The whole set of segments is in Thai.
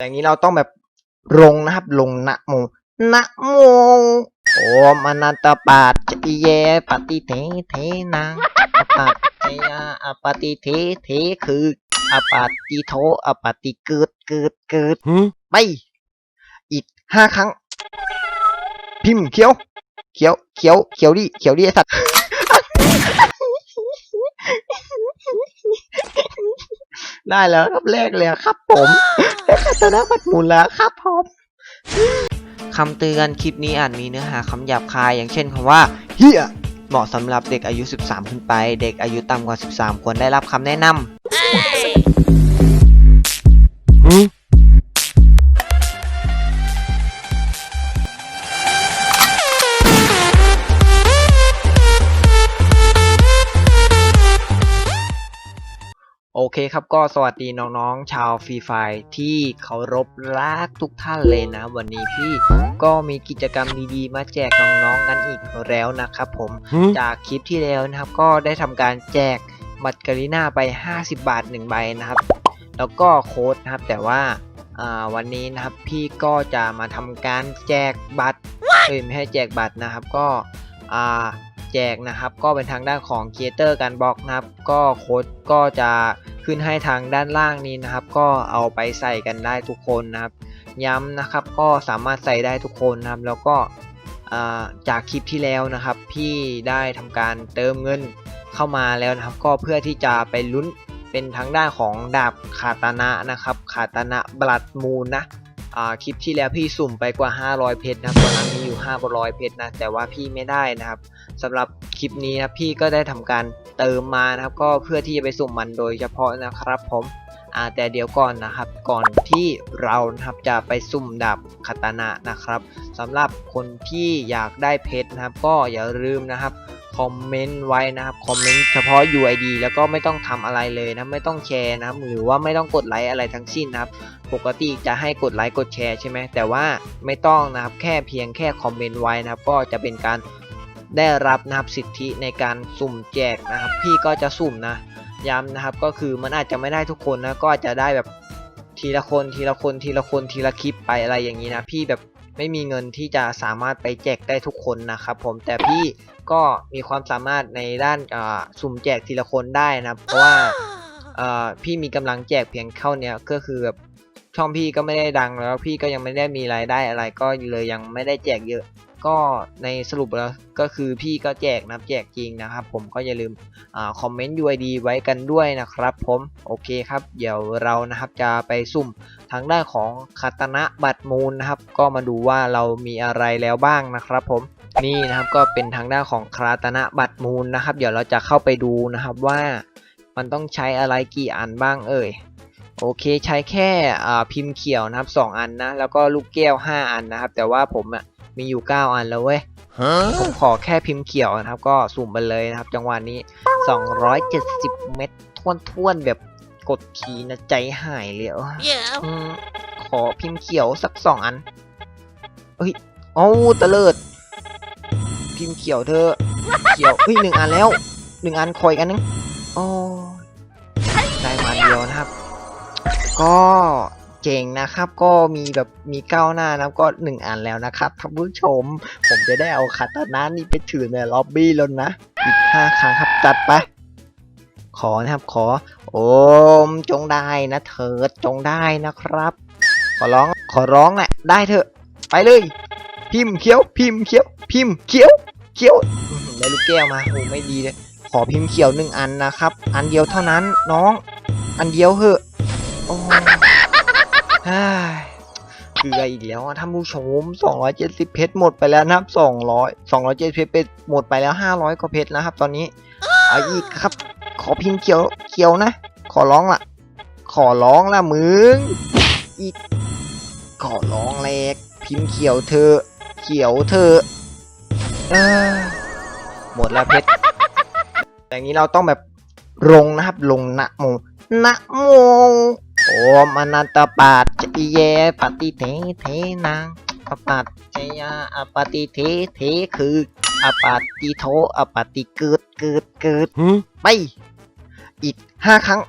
อย่างนี้เราต้องแบบลงนะครับ ลงนะโมนะโมโอมอนันตปาจติเยปฏิเทเทนังอปัตเจยาอปฏิเทเทคืออปาติโทอปฏิเกิดเกิดเกิด Huh? ไป อีกห้าครั้ง พิมพ์เขียว เขียว เขียว เขียวดิ เขียวดิไอสัตว์ ได้แล้วครับแรกเลยครับผม ได้คาตานะบัดหมุนแล้วครับผมคำเตือนคลิปนี้อาจมีเนื้อหาคำหยาบคาย อย่างเช่นคำว่าเฮียเหมาะสำหรับเด็กอายุ 13 ขึ้นไป เด็กอายุต่ำกว่า 13 ควรได้รับคำแนะนำ เคครับก็สวัสดีน้องๆ ชาวฟรีไฟที่เคารพรักทุกท่านเลยนะ วันนี้พี่ก็มีกิจกรรมดีๆ มาแจกน้องๆกันอีกแล้วนะครับผม Huh? จากคลิปที่แล้วนะครับ ก็ได้ทำการแจกบัตรกาลิน่าไป 50 บาท1ใบนะครับ แล้วก็โค้ดนะครับแต่ว่าอ่าวันนี้นะครับพี่ก็จะมาทำการแจกบัตรเอ้ยไม่ให้แจกบัตรนะครับก็อ่าแจกนะครับ ก็เป็นทางด้านของ Creator การบล็อกนะครับ ก็โค้ดก็จะ ขึ้นให้ทางด้านล่างนี้นะครับ ก็เอาไปใส่กันได้ทุกคนนะครับ ย้ำนะครับก็สามารถใส่ได้ทุกคนนะครับ แล้วก็จากคลิปที่แล้วนะครับ พี่ได้ทำการเติมเงินเข้ามาแล้วนะครับ ก็เพื่อที่จะไปลุ้นเป็นทางด้านของดาบคาตานะนะครับคาตานะบลัดมูลนะคลิปที่แล้วพี่สุ่มไปกว่า 500 เพชรนะตอนนั้นมีอยู่ 500 เพชรนะแต่ว่าพี่ไม่ได้นะครับสำหรับคลิปนี้นะพี่ก็ได้ทำการ เติมมานะครับ ก็เพื่อที่จะไปสุ่มมันโดยเฉพาะนะครับผมอ่าแต่เดี๋ยวก่อนนะครับก่อนที่เรานะครับจะไปสุ่มดาบคาตานะนะครับสำหรับคนที่อยากได้เพชรนะครับ ก็อย่าลืมนะครับคอมเมนต์ไว้นะครับคอมเมนต์เฉพาะ UID แล้วก็ไม่ต้องทำอะไรเลยนะไม่ต้องแชร์นะครับหรือว่าไม่ต้องกดไลค์อะไรทั้งสิ้นนะครับ ปกติจะให้กดไลค์กดแชร์ใช่ไหมแต่ว่าไม่ต้องนะครับแค่เพียงแค่คอมเมนต์ไว้นะครับ ก็จะเป็นการ ได้รับนะครับสิทธิในการสุ่มแจกนะครับ พี่ก็จะสุ่มนะย้ำนะครับก็คือมันอาจจะไม่ได้ทุกคนนะก็อาจจะได้แบบทีละคนทีละคนทีละคนทีละคลิปไปอะไรอย่างนี้นะ พี่แบบไม่มีเงินที่จะสามารถไปแจกได้ทุกคนนะครับผมแต่พี่ก็มีความสามารถในด้านสุ่มแจกทีละคนได้นะเพราะว่าพี่มีกำลังแจกเพียงเท่านี้ก็คือแบบช่องพี่ก็ไม่ได้ดังแล้วพี่ก็ยังไม่ได้มีรายได้อะไรก็เลยยังไม่ได้แจกเยอะ ก็ในสรุปแล้วก็คือพี่ก็แจกนะแจกจริงนะครับ ผมก็อย่าลืมอคอมเมนต์ UID ไว้กันด้วยนะครับ ผมโอเคครับ เดี๋ยวเรานะครับจะไปสุ่มทางด้านของคาตนะบัตรมูลนะครับ ก็มาดูว่าเรามีอะไรแล้วบ้างนะครับ ผมนี่นะครับก็เป็นทางด้านของคาตนะบัตรมูลนะครับ เดี๋ยวเราจะเข้าไปดูนะครับว่ามันต้องใช้อะไรกี่อันบ้างเอ่ยโอเคใช้แค่พิมพ์เขียวนะครับ 2 อันนะแล้วก็ลูกแก้ว 5 อันนะครับ แต่ว่าผมอะ มีอยู่ 9 อันแล้วเว้ยผ Huh? มขอแค่พิมพ์เขียวนะครับ ก็สุ่มไปเลยนะครับ จังหวะนี้ 270 เม็ดท้วนๆแบบกดขีย์นะใจหายเลยอะ Yeah. อืมขอพิมพ์เขียวสักสองอัน เฮ้ยโอ้ตะเลิด พิมพ์เขียวเธอะเขียวเฮ้ยหนึ่งอันแล้วหนึ่งอันคอยกันนึงโอ้ได้มาเดียวนะครับ ก็ จ๋งนะครับ ก็มีแบบมีก้าวหน้านะก็หนึ่งอันแล้วนะครับท่านผู้ชม ผมจะได้เอาคาตานานี่ไปถือในล็อบบี้แล้วนะ อีกห้าครั้งครับจัดไป ขอนะครับขอ โอมจงได้นะเถิดจงได้นะครับ ขอร้องขอร้องแหละได้เถอะ ไปเลย พิมพ์เขียว พิมพ์เขียว พิมพ์เขียวเขียวได้ลูกแก้วมาโอ้ไม่ดีเลยขอพิมพ์เขียวหนึ่งอันนะครับ อันเดียวเท่านั้นน้อง อันเดียวเหอะ เฮ้ยเกลืออีกแล้วอะท่านผู้ชม 270 เพชรหมดไปแล้วนะครับ 200 270 เพชรไปหมดไปแล้ว 500 กว่าเพชรนะครับ ตอนนี้เอาอีกครับ ขอพิมพ์เขียวเขียวนะ ขอร้องละขอร้องละมึง อีก ขอร้องแลกพิมพ์เขียวเธอ เขียวเธอเออหมดแล้วเพชรอย่างนี้เราต้องแบบลงนะครับ ลงนะโมนะโม โอมอนันตปาจติเยปฏิเทเทนังอปัตเจยาอปฏิเทเทคืออปาติโทอปฏิเกิดเกิดเกิด Huh? ไปอีกห้าครั้ง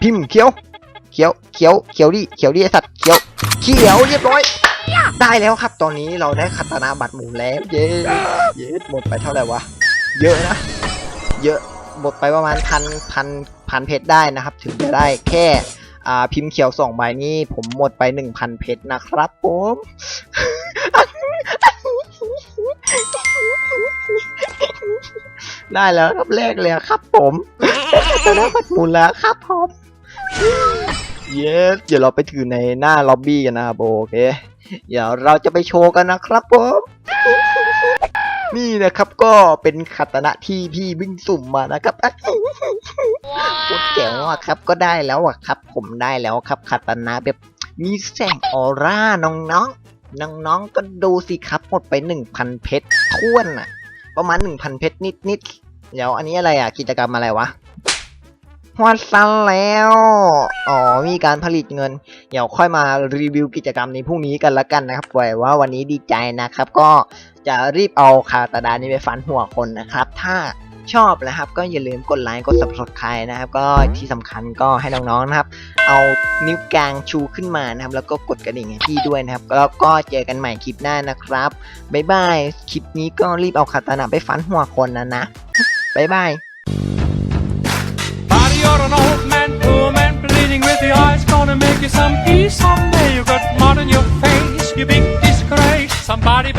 พิมพ์เขียว เขียวเขียวเขียวดิเขียวดิไอสัตว์เขียวเขียวเรียบร้อย ได้แล้วครับ ตอนนี้เราได้คาตานาบัตรหมุนแล้ว เย้เย้หมดไปเท่าไหร่วะ เยอะนะ เยอะหมดไปประมาณพันพัน พันเพชรได้นะครับ ถึงจะได้แค่อ่าพิมพ์เขียวสองใบนี้ผมหมดไปหนึ่งพันเพชรนะครับผมได้แล้วครับแรกเลยครับผมตอนนี้บัตรหมุนแล้วครับผมเย้เดี๋ยวเราไปถือในหน้าล็อบบี้กันนะครับโอเค เดี๋ยวเราจะไปโชว์กันนะครับผม นี่นะครับก็เป็นขัตนะที่พี่วิ่งสุ่มมานะครับโคตรเจ๋งอะครับ ก็ได้แล้วอะครับ ผมได้แล้วครับขัตนะแบบมีแสงออร่าน้องๆน้องๆก็ดูสิครับหมดไปหนึ่งพันเพชรท้วนอะ ประมาณหนึ่งพันเพชรนิดๆเดี๋ยวอันนี้อะไรอะกิจกรรมอะไรวะ วัดซันแล้ว อ๋อ มีการผลิตเงิน เดี๋ยวค่อยมารีวิวกิจกรรมในพรุ่งนี้กันละกันนะครับไว้ว่าวันนี้ดีใจนะครับ ก็จะรีบเอาคาตาดานี้ไปฟันหัวคนนะครับ ถ้าชอบนะครับ ก็อย่าลืมกดไลค์กด subscribe นะครับ ก็ที่สำคัญก็ให้น้องๆนะครับ เอานิ้วกลางชูขึ้นมานะครับ แล้วก็กดกระดิ่งให้พี่ด้วยนะครับ แล้วก็เจอกันใหม่คลิปหน้านะครับบ๊ายบายคลิปนี้ก็รีบเอาคาตานาไปฟันหัวคนนะนะบ๊ายบาย you're an old man, poor man, bleeding with the eyes. Gonna make you some peace someday. You got mud on your face, you big disgrace. Somebody